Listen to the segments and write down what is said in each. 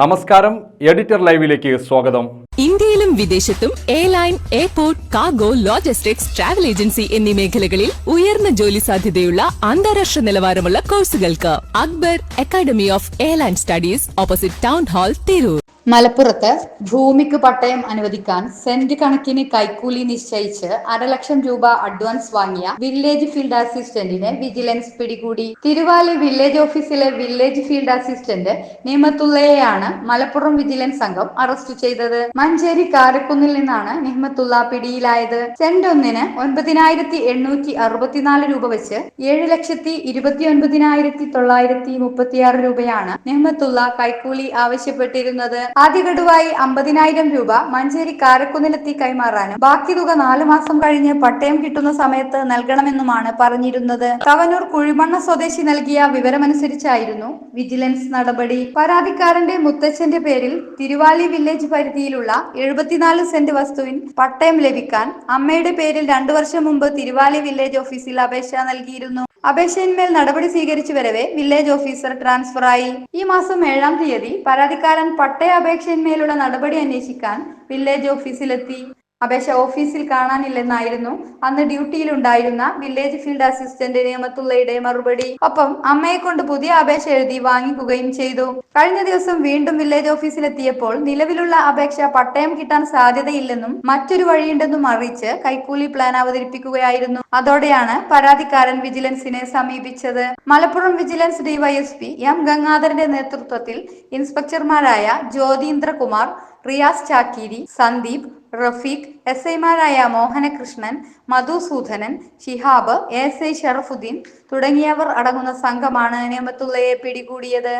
നമസ്കാരം എഡിറ്റർ ലൈവിലേക്ക് സ്വാഗതം. ഇന്ത്യയിലും വിദേശത്തും airline airport cargo logistics travel agency എന്നീ മേഖലകളിൽ ഉയർന്ന ജോലി സാധ്യതയുള്ള അന്താരാഷ്ട്ര നിലവാരമുള്ള കോഴ്സുകൾക്ക് Akbar academy of airline studies opposite town hall Tirur. മലപ്പുറത്ത് ഭൂമിക്ക് പട്ടയം അനുവദിക്കാൻ സെന്റ് കണക്കിന് കൈക്കൂലി നിശ്ചയിച്ച് അരലക്ഷം രൂപ അഡ്വാൻസ് വാങ്ങിയ വില്ലേജ് ഫീൽഡ് അസിസ്റ്റന്റിനെ വിജിലൻസ് പിടികൂടി. തിരുവാലി വില്ലേജ് ഓഫീസിലെ വില്ലേജ് ഫീൽഡ് അസിസ്റ്റന്റ് നിഹ്മത്തുള്ളയെയാണ് മലപ്പുറം വിജിലൻസ് സംഘം അറസ്റ്റ് ചെയ്തത്. മഞ്ചേരി കാരക്കുന്നിൽ നിന്നാണ് നിഹ്മത്തുള്ള പിടിയിലായത്. സെന്റ് ഒന്നിന് ഒൻപതിനായിരത്തി എണ്ണൂറ്റി അറുപത്തിനാല് രൂപ വെച്ച് ഏഴ് ലക്ഷത്തി ഇരുപത്തി ഒൻപതിനായിരത്തി തൊള്ളായിരത്തി മുപ്പത്തിയാറ് രൂപയാണ് നിഹ്മത്തുള്ള കൈക്കൂലി ആവശ്യപ്പെട്ടിരുന്നത്. ആദ്യ ഗഡുവായി അമ്പതിനായിരം രൂപ മഞ്ചേരി കാരക്കുന്നിലെത്തി കൈമാറാനും ബാക്കി തുക നാലു മാസം കഴിഞ്ഞ് പട്ടയം കിട്ടുന്ന സമയത്ത് നൽകണമെന്നുമാണ് പറഞ്ഞിരുന്നത്. തവനൂർ കുഴിമണ്ണ സ്വദേശി നൽകിയ വിവരമനുസരിച്ചായിരുന്നു വിജിലൻസ് നടപടി. പരാതിക്കാരന്റെ മുത്തച്ഛന്റെ പേരിൽ തിരുവാലി വില്ലേജ് പരിധിയിലുള്ള എഴുപത്തിനാല് സെന്റ് വസ്തുവിൻ പട്ടയം ലഭിക്കാൻ അമ്മയുടെ പേരിൽ രണ്ടു വർഷം മുമ്പ് തിരുവാലി വില്ലേജ് ഓഫീസിൽ അപേക്ഷ നൽകിയിരുന്നു. അപേക്ഷയിന്മേൽ നടപടി സ്വീകരിച്ചു വരവെ വില്ലേജ് ഓഫീസർ ട്രാൻസ്ഫർ ആയി ഈ മാസം ഏഴാം തീയതി പരാതിക്കാരൻ പട്ടയ അപേക്ഷയിന്മേലുള്ള നടപടി അന്വേഷിക്കാൻ വില്ലേജ് ഓഫീസിലെത്തി. അപേക്ഷ ഓഫീസിൽ കാണാനില്ലെന്നായിരുന്നു. അന്ന് ഡ്യൂട്ടിയിലുണ്ടായിരുന്ന വില്ലേജ് ഫീൽഡ് അസിസ്റ്റന്റ് നിയമത്തുള്ളയുടെ മറുപടി. ഒപ്പം അമ്മയെ കൊണ്ട് പുതിയ അപേക്ഷ എഴുതി വാങ്ങിക്കുകയും ചെയ്തു. കഴിഞ്ഞ ദിവസം വീണ്ടും വില്ലേജ് ഓഫീസിലെത്തിയപ്പോൾ നിലവിലുള്ള അപേക്ഷ പട്ടയം കിട്ടാൻ സാധ്യതയില്ലെന്നും മറ്റൊരു വഴിയുണ്ടെന്നും അറിയിച്ച് കൈക്കൂലി പ്ലാൻ അവതരിപ്പിക്കുകയായിരുന്നു. അതോടെയാണ് പരാതിക്കാരൻ വിജിലൻസിനെ സമീപിച്ചത്. മലപ്പുറം വിജിലൻസ് ഡിവൈഎസ്പി എം ഗംഗാധരന്റെ നേതൃത്വത്തിൽ ഇൻസ്പെക്ടർമാരായ ജ്യോതീന്ദ്രകുമാർ റിയാസ് ചാക്കീരി സന്ദീപ് റഫീഖ് എസ് ഐമാരായ മോഹനകൃഷ്ണൻ മധുസൂദനൻ ഷിഹാബ് എസ് ഐ ഷറഫുദ്ദീൻ തുടങ്ങിയവർ അടങ്ങുന്ന സംഘമാണ് നിയമത്തുള്ളയെ പിടികൂടിയത്.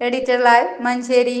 Editor live Manjeri.